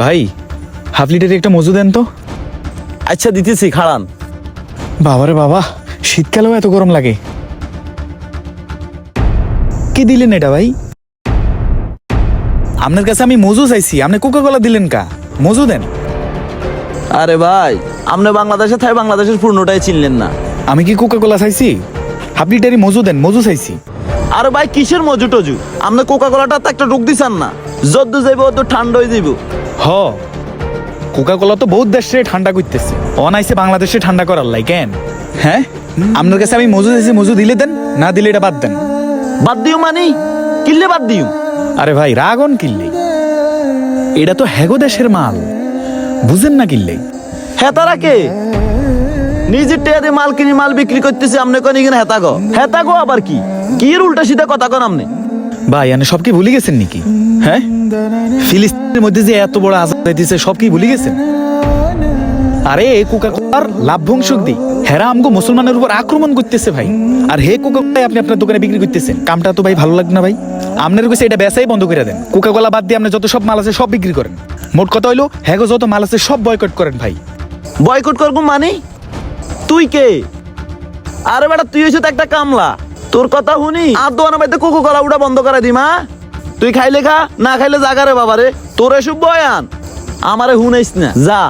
ভাই হাফ লিটারে একটা মজু দেন তো। আচ্ছা দিতেছি খাড়ান। বাবারে বাবা শীতকালেও এত গরম লাগে। কি দিলেন এটা ভাই? আপনার কাছে আমি মজু চাইছি আপনি কোকা কোলা দিলেন কা? মজু দেন। আরে ভাই আপনি বাংলাদেশে থাই বাংলাদেশের পূর্ণটাই চিনলেন না। আমি কি কোকা কোলা চাইছি? হাফ লিটারে মজু দেন মজু চাইছি। আরে ভাই কিসের মজু টজু? আপনি কোকা কোলাটা তো একটা রোগ দিছেন না। যদ্দু যাইব অত ঠান্ডা হয়ে যাইব। হ কোকা কোলা তো বহুত দেশে ঠান্ডা করতেছে। অনাইসে বাংলাদেশে ঠান্ডা করার লাই কেন? হ্যাঁ? আপনার কাছে আমি মজু চাইছি মজু দিলে দেন না দিলে এটা বাদ দেন। বাদ দিও মানি? কিনলে বাদ দিও। আরে ভাই রাগন কিনলে। এটা তো হ্যাগো দেশের মাল। বুঝেন না কিনলে। হেতারা কে? নিজের টেয়া দিয়ে মাল কিনে মাল বিক্রি করতেছে আপনি কোন এখানে গো? হেতা গো আবার কি? কি এর উল্টা সিধা কথা কন আপনি? ভাই সব কি ভুলে গেছেন নাকি? হ্যাঁ? ফিলিস্তিনের মধ্যে যে এত বড় আজাদ দিতেছে সব কি ভুলে গেছেন? আরে কোকা কোলার লাভ্যাংশ দি হেরা আমগো মুসলমানের উপর আক্রমণ করতেছে ভাই। আর হে কোকা আপনি আপনার দোকানে বিক্রি করতেছেন। কামটা তো ভাই ভালো লাগে না ভাই। আপনার কাছে এটা বেচাই বন্ধ করে দেন। কোকা কোলা বাদ দিয়ে আপনি যত সব মাল আছে সব বিক্রি করেন। মোট কথা হইল হ্যাগো যত মাল আছে সব বয়কট করেন ভাই। বয়কট করব মানে? তুই কে? আরে বেটা তুই হয়েছে তো একটা কামলা। তোর কথা শুনি? আর দোয়ানা বাড়িতে কোকো কলা উঠা বন্ধ করে দিমা তুই খাইলে খা না খাইলে জাগারে বাবারে। তোর এসব বয়ান? আমারে হুনাইস না। যা।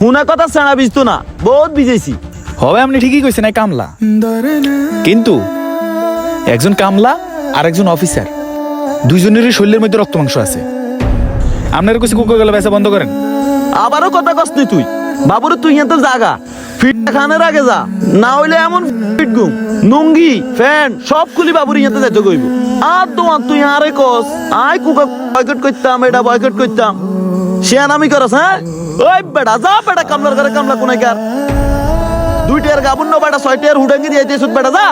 হুনা কথা সেনা বিজতো না। বহুত বিজেছি। হবে আপনি ঠিকই কইছেন এই কামলা। কিন্তু একজন কামলা আর একজন অফিসার দুইজনেরই শরীরের মধ্যে রক্ত মাংস আছে। আপনার কাছে কোকা কোলা বেচা বন্ধ করেন। আবারও কথা কসনি তুই। বাবুরে তুই তো জাগা। ফিট খানের আগে যা। না হইলে এমন ফিটগুম নুঙ্গি, ফ্যান, সব খুলি বাবুর ইয়াতে যাইতে কইব। আর দোয়ান তুই আরে কস আই কুকা বয়কট করতাম, এটা বয়কট করতাম। সে নামি করস হ্যাঁ? ওই বেটা, যা বেটা, কামলার ঘরে কামলা কোনাই কার দুইটার গাবুন না বেটা ছয়টার হুডাঙ্গি দিয়ে দিয়েছ বেটা, যা।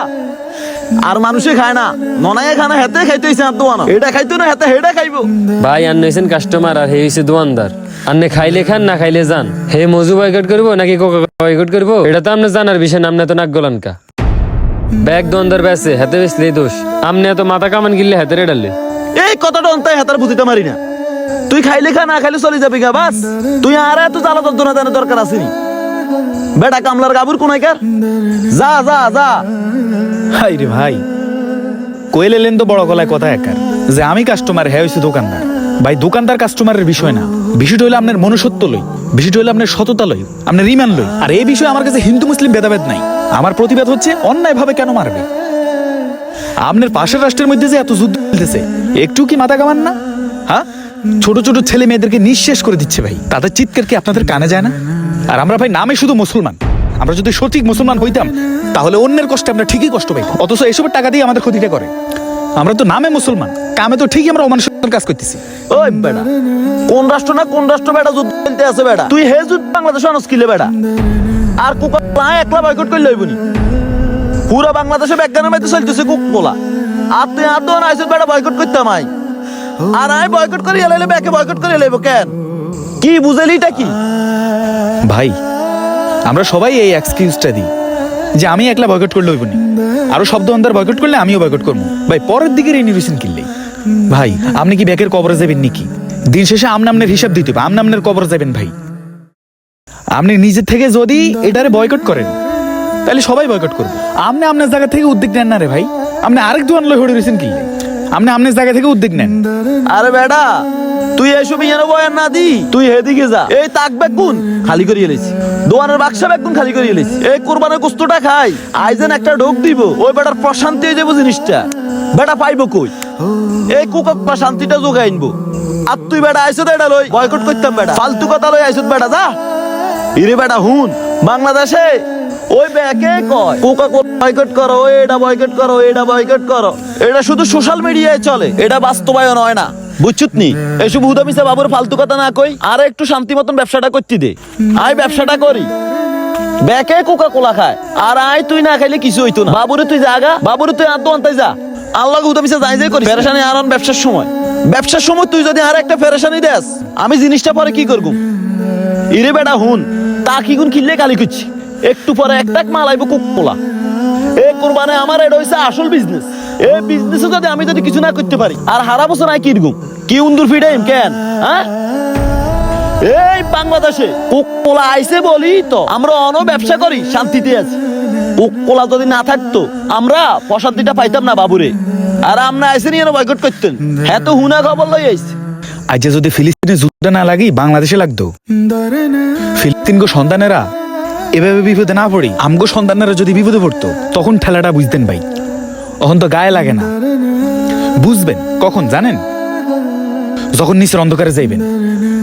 আর মানুষে খায় না ননায় খানা হেতে খাইতেছে আর দোয়ানো এটা খাইতো না, হেতে হেডা খাইবো। ভাই আন্নে হয়েছেন কাস্টমার আর হে হয়েছে দোয়ানদার। আন্নে খাইলে খান না খাইলে যান। হে মজু বয়কট করব নাকি কোকা বয়কট করব? এটা তো আপনি জানার বিষয় না আপনি তো নাক গলান কা ব্যাগ দোয়ানদার বেসে হাতে বেসলে দোষ। আপনি এত মাথা কামান গিললে হাতে রেডালে এই কথাটা অন্তায় হাতার বুঝিতে মারি না। তুই খাইলে খা না খাইলে চলে যাবি গা বাস। তুই আর এত জ্বালা যন্ত্রণা দেওয়ার দরকার আসেনি। বেটা কামলার গাবুর কোনাই কার যা যা যা। হাই রে ভাই কোয়েল এলেন তো বড় গলায় কথা একার। যে আমি কাস্টমার হ্যাঁ হয়েছে দোকানদার। ভাই, দোকানদার কাস্টমারের বিষয় না। বিষয়টা হইল আপনার মনুষ্যত্ব লই, বিষয়টা হইল আপনার সততা লই, আপনার রিমান লই। আর এই বিষয়ে আমার কাছে হিন্দু, মুসলিম ভেদাভেদ নাই। আমার প্রতিবাদ হচ্ছে অন্যায় ভাবে কেন মারবে? আপনার পাশের রাষ্ট্রের মধ্যে যে এত যুদ্ধ চলতেছে, একটু কি মাথা কামান না? হ্যাঁ? ছোট ছোট ছেলে মেয়েদেরকে নিঃশেষ করে দিচ্ছে ভাই। তাদের চিৎকার কি আপনাদের কানে যায় না? আর আমরা ভাই, নামে শুধু মুসলমান। আমরা যদি সঠিক মুসলমান হইতাম, তাহলে অন্যের কষ্টে আমরা ঠিকই কষ্ট পাই অথচ এসবের টাকা দিয়ে আমাদের ক্ষতিটা করে। আমরা তো নামে মুসলমান। কামে তো ঠিকই আমরা অমানুষের কাজ করতেছি। ওই বেটা কোন রাষ্ট্র না কোন রাষ্ট্র বেটা যুদ্ধ চলতে আছে বেটা তুই হে যুদ্ধ বাংলাদেশ অনস্কিলে বেটা আর কুকা একলা বয়কট করলে হইবনি পুরা বাংলাদেশে ব্যাজ্ঞানের মধ্যে চলতেছে কুক পোলা আর তুই আর দোয়ান আইসুর বেটা বয়কট করতাম আই আর আই বয়কট করে এলাইলে ব্যাকে বয়কট করে এলাইব কেন? কি বুঝেলিটা কি? ভাই আমরা সবাই এই এক্সকিউজটা দিই যে আমি একলা বয়কট করলে হইব না। আরও শব্দ অন্ধার বয়কট করলে আমিও বয়কট করব। ভাই, পরের দিকের ইনভিশন কিনলে ভাই, আপনি কি ব্যাকের কবরে যাবেন নাকি? দিন শেষে আমনে আমনের হিসাব দিতে হবে। আমনে আমনের কবরে যাবেন ভাই। আপনি নিজের থেকে যদি এটারে বয়কট করেন, তাহলে সবাই বয়কট করবে। আপনি আপনার জায়গা থেকে উদ্যোগ নেন না রে ভাই। আপনি আরেক দোয়ান লই হড়ে রয়েছেন কিনলে আপনি আপনার জায়গা থেকে উদ্যোগ নেন। আরে বেটা তুই এসব ইয়ানো বয়ান না দি, তুই হেদিকে যা। এই তাক বেগুন খালি করিয়ে এলেছি দোয়ানের বাক্সা বেগুন খালি করিয়ে এলেছি এই কোরবানের কুস্তটা খাই। আইজেন একটা ঢোক দিব। ওই বেটার প্রশান্তি হয়ে যাব জিনিসটা। বেটা পাইবো কই? এই কুকা শান্তিটা যোগাই আনব। আর তুই বেটা আইসো এটা লই, বয়কট করতাম বেটা। ফালতু কথা লই আইসো বেটা, যা। ইরে বেটা, হুন। বাংলাদেশে ওই ব্যাকে কয় কোকা বয়কট করো এটা বয়কট করো এটা বয়কট করো। এটা শুধু সোশ্যাল মিডিয়ায় চলে, এটা বাস্তবায়ন হয় না। বুঝছুত নি? হুদামিসা বাবুর ফালতু কথা না কই? আর একটু শান্তি মতন ব্যবসাটা করতে দে। আই ব্যবসাটা করি। ব্যাকে কোকা কোলা খায়। আর আয় তুই না খাইলে কিছু হইতো না। বাবুরে তুই জাগা, বাবুরে তুই আত্ম আনতে যা। আল্লাহ হুদামিসা যাই যাই করি ফেরেশানি আর ব্যবসার সময়। ব্যবসার সময় তুই যদি আর একটা ফেরেশানি দেস, আমি জিনিসটা পরে কি করব? ইরে বেটা হুন, তা কি গুণ কিনলে কালি করছি? একটু পরে একটাক মাল আইব কুক এ আমার, এটা আসল বিজনেস এই বিজনেসে যদি আমি যদি কিছু না করতে পারি, আর হারা বছর আই কিরগুম কি উন্দুর ফিডাইম কেন? হ্যাঁ? এই বাংলাদেশে বলি তো, আমরা অন ব্যবসা করি, শান্তিতে আছি। যদি না থাকতো, আমরা পাইতাম না বাবুরে। আর আমরা আইসে নিয়ে বয়কট করতেন। হ্যাঁ হুনা খবর লই আজ যদি ফিলিস্তিনে যুদ্ধ না লাগি, বাংলাদেশে লাগতো। ফিলিস্তিন গো সন্তানেরা এভাবে বিপদে না পড়ি। আমগো সন্তানেরা যদি বিপদে পড়তো, তখন ঠেলাটা বুঝতেন ভাই। তখন তো গায়ে লাগে না। বুঝবেন, কখন জানেন? যখন নিচের অন্ধকারে যাইবেন।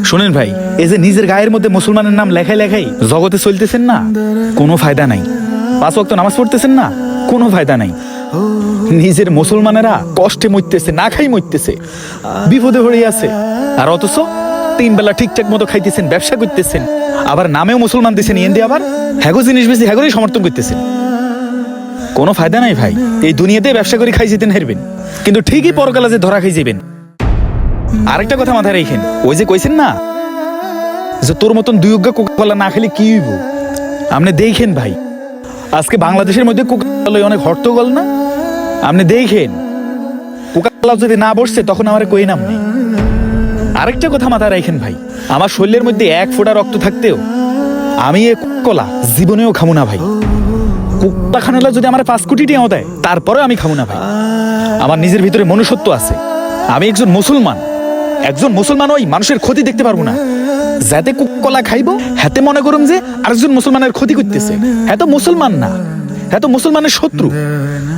শুনেন ভাই, এই যে নিজের গায়ের মধ্যে মুসলমানের নাম লেখাই লেখাই জগতে চলতেছেন না, কোনো ফায়দা নাই। পাঁচ ওয়াক্ত নামাজ পড়তেছেন না, কোনো ফায়দা নাই। নিজের মুসলমানেরা কষ্টে মরতেছে, না খাই মরতেছে, বিপদে পড়ে আছে। আর অথচ তিন বেলা ঠিকঠাক মতো খাইতেছেন, ব্যবসা করতেছেন, আবার নামেও মুসলমান দিছেন ইয়েন দিয়ে আবার হ্যাগো জিনিস বেশি হ্যাগোরই সমর্থন করতেছেন কোনো ফায়দা নাই ভাই। এই দুনিয়াতে ব্যবসা করে খাই যেতেন হেরবেন। কিন্তু ঠিকই পরকালে যে ধরা খাই যাবেন আরেকটা কথা মাথায় রেখেন, ওই যে কইছেন না, যে তোর মতন দুই অজ্ঞা কোকাকোলা না খেলে কি হইব? আপনি দেখেন ভাই, আজকে বাংলাদেশের মধ্যে কোকাকোলা অনেক হট্টগোল না? আপনি দেখেন কোকাকোলা যদি না বসছে, তখন আমার কই নাম নেই? আরেকটা কথা মাথায় রাখেন ভাই, আমার শরীরের মধ্যে এক ফোঁটা রক্ত থাকতেও আমি এ কলা জীবনেও খামু না ভাই। কুত্তা খানালা যদি আমার পাঁচ কোটি টিয়াও দেয় তারপরেও আমি খামু না ভাই। আমার নিজের ভিতরে মনুষ্যত্ব আছে। আমি একজন মুসলমান একজন মুসলমান ওই মানুষের ক্ষতি দেখতে পারব না। যাতে কুকলা খাইবো, হাতে মনে করুম যে আরেকজন মুসলমানের ক্ষতি করতেছে। হ্যাঁ তো মুসলমান না। হ্যাঁ তো মুসলমানের শত্রু।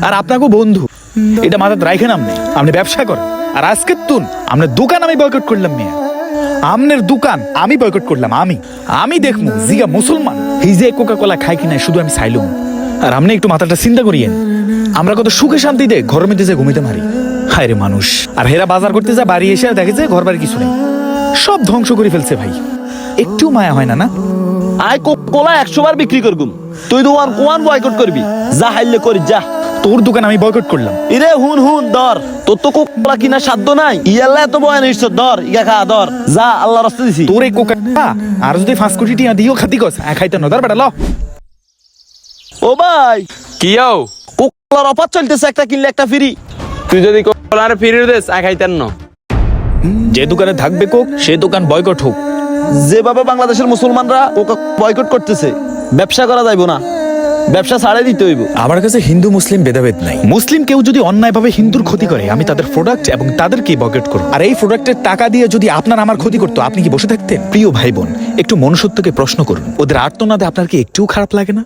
আর আপনাকে বন্ধু, এটা মাথায় রাখেন আপনি। আপনি ব্যবসা করেন। আর আজকে তুন আপনার দোকান আমি বয়কট করলাম মেয়ে। আমনের দোকান, আমি বয়কট করলাম, আমি। আমি দেখব জিগা মুসলমান। যে কোকা কোলা খাই কিনা, শুধু আমি চাইলুম আর আপনি একটু মাথাটা চিন্তা করিয়েন। আমরা কত সুখে শান্তিতে মধ্যে যে ঘুমিতে মারি। হায় রে মানুষ। আর হেরা বাজার করতে যা বাড়ি এসে আর দেখে যে ঘর বাড়ি কিছু নেই। সব ধ্বংস করে ফেলছে ভাই। একটু মায়া হয় না না? আই কোকোলা একশো বার বিক্রি করগুম। তুই দোয়ান কোয়ান বয়কট করবি। যা হাইলে করি, যা। তোর দোকান আমি বয়কট করলাম। ইরে হুন হুন ধর। তোর তো কোকোলা কিনা সাধ্য নাই। ইয়াল্লা এত বয়ান এসছ ধর ইয়া খা ধর। যা আল্লাহ রাস্তা দিছি। তোর এই কোকা আর যদি পাঁচ কোটি টিয়া দিও খাতি কস। খাইতে নদার বেটা ল। ও ভাই কিও কোকোলার অফার চলতেছে একটা কিনলে একটা ফ্রি তুই যদি কোলার ফিরে দেস আই খাইতেন না। যে দোকানে থাকবে কোক সে দোকান বয়কট হোক। যেভাবে বাংলাদেশের মুসলমানরা কোকা বয়কট করতেছে ব্যবসা করা যাইব না। ব্যবসা সারাই দিতে হইব। আমার কাছে হিন্দু মুসলিম ভেদাভেদ নাই। মুসলিম কেউ যদি অন্যায়ভাবে হিন্দুর ক্ষতি করে আমি তাদের প্রোডাক্ট এবং তাদেরকে বকেট করব। আর এই প্রোডাক্টের টাকা দিয়ে যদি আপনার আমার ক্ষতি করতো আপনি কি বসে থাকতেন? প্রিয় ভাই বোন একটু মনুষ্যত্বকে প্রশ্ন করুন। ওদের আর্তনাদে আপনার কি একটু খারাপ লাগে না?